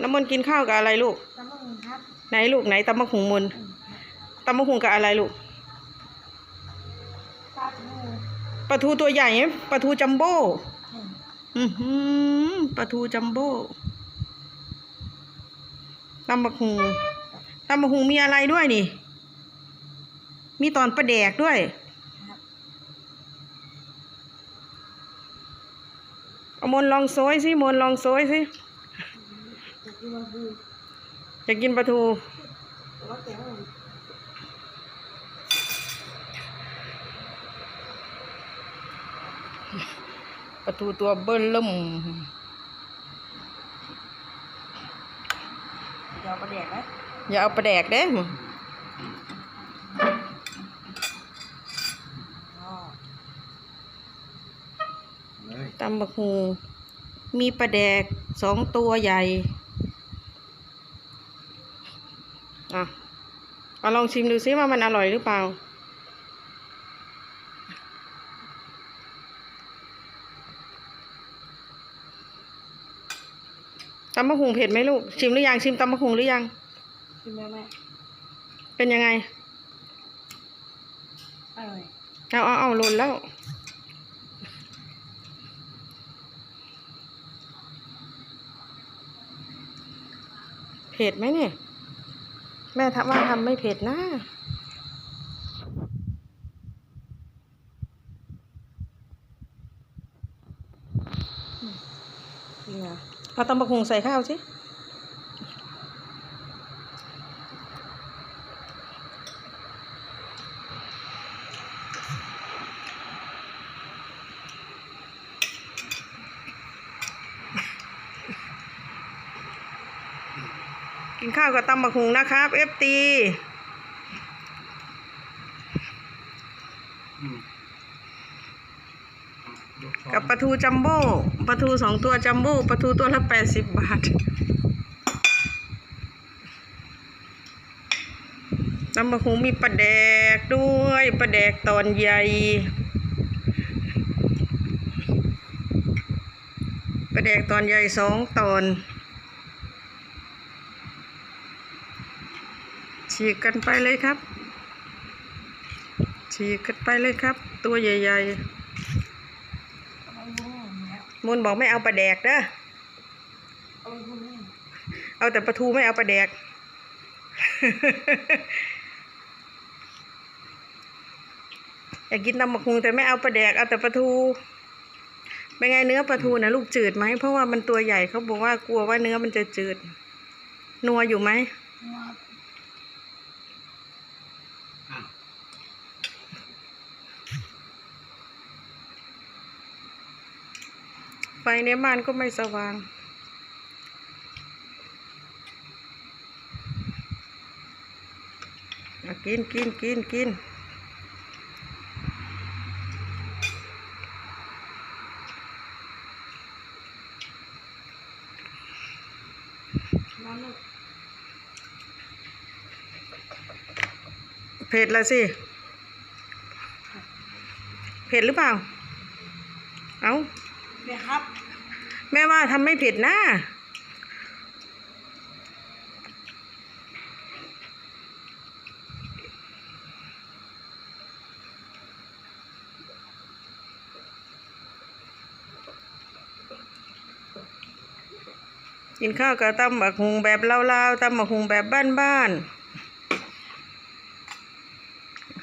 น้ำมนต์กินข้าวกับอะไรลูกตำบักหุ่งครับไหนลูกไหนตำมะหุงมนต์อืมครับตำมะหุงกับอะไรลูกปลาทูปลาทูตัวใหญ่ไหมปลาทูจัมโบ้อืมอือหือปลาทูจัมโบ้ตำมะหุงตำมะหุงมีอะไรด้วยนี่ มีตอนปลาแดกด้วยครับเอามนต์ลองโซยสิมนต์ลองโซยสิจะ กินมาบูอยากกินปลาทูแต่ว่าแกงมันปลาทูตัวเบิ้ลเริ่มเดี๋ยวเอาปลาแดกไหมอย่าเอาปลาแดกเด้อ๋อเลยตำบักหูมีปลาแดกสองตัวใหญ่ อะเอาลองชิมดูซิว่ามันอร่อยหรือเปล่า ตำบักหุงเผ็ดไหมลูก ชิมหรือยัง ชิมตำบักหุงหรือยังกินได้ไหมเป็นยังไง อร่อย เอาเอาเอาหล่นแล้ว เผ็ดไหมเนี่ย แม่ทำว่าทำไม่เผ็ดนะ เอาตำบักหุงใส่ข้าวสิ กินข้าวกับตำบักหุงนะครับเอฟตีกับปลาทูจัมโบ้ปลาทูสองตัวจัมโบ้ปลาทูตัวละแปดสิบบาทตำบักหุงมีปลาแดกด้วยปลาแดกตอนใหญ่ปลาแดกตอนใหญ่สองตอน ฉีกกันไปเลยครับ ฉีกกันไปเลยครับ ตัวใหญ่ๆมุนบอกไม่เอาปลาแดกเด้อเอาไปบุ้งนี่เอาแต่ปลาทูไม่เอาปลาแดก อยากกินตำบักหุงแต่ไม่เอาปลาแดกเอาแต่ปลาทูเป็นไงเนื้อปลาทูนะลูกจืดไหมเพราะว่ามันตัวใหญ่เขาบอกว่ากลัวว่าเนื้อมันจะจืด นัวอยู่ไหม มา อะ ไฟในบ้านก็ไม่สว่าง กินกินกินกินน้ำลูกเผ็ดละสิ เผ็ดหรือเปล่า เอา เดี๋ยครับ แม่ว่าทำไม่เผ็ดนะกินข้าวกับตำบักหุงแบบลาวๆตำบักหุงแบบบ้านๆ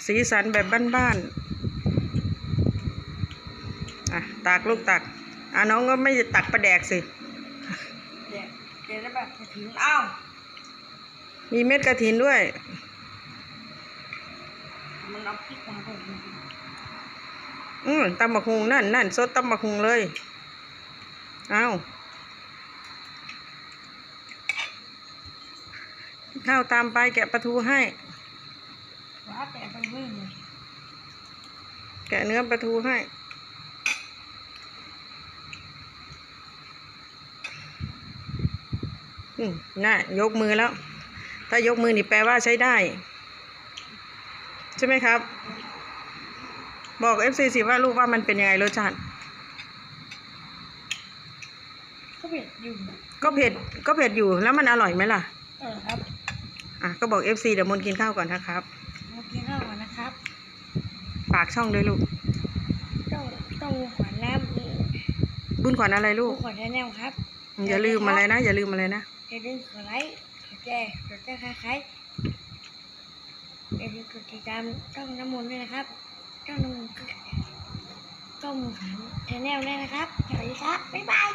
สีสันแบบบ้านๆ อะตักลูกตัก อะน้องก็ไม่ตักประแดกสิเดี๋ยวเดี๋ยวได้แบบจะถึงอ้าวมีเม็ดกระถินด้วย มันเอาพริกมาผมอืมตำบักหุงนั่นนั่นสดตำบักหุงเลยเอาข้าวตามไปแกะปลาทูให้ว่าแต่ไปเว้ยเลยแกะเนื้อปลาทูให้ อืม น่ะยกมือแล้ว ถ้ายกมือนี่แปลว่าใช้ได้ ใช่ไหมครับ บอกเอฟซีสิว่าลูกว่ามันเป็นยังไงรสชาติก็เผ็ดอยู่ก็เผ็ดก็เผ็ดอยู่แล้วมันอร่อยไหมล่ะเออครับอะก็บอก FC เดี๋ยวมนกินข้าวก่อนนะครับมากินข้าวก่อนนะครับฝากช่องด้วยลูกต้องต้องขวัญน้บุญขวัญอะไรำลูกขวัญแนวครับ อย่าลืมอะไรนะ อย่าลืมอะไรนะ อย่าลืมกดไลค์กดแชร์กดติดตามใครอย่าลืมกดติดตามช่องน้ำมนต์ด้วยนะครับช่องน้ำมนต์ก็ช่องขวัญแนลด้วยนะครับสวัสดีครับบ๊ายบาย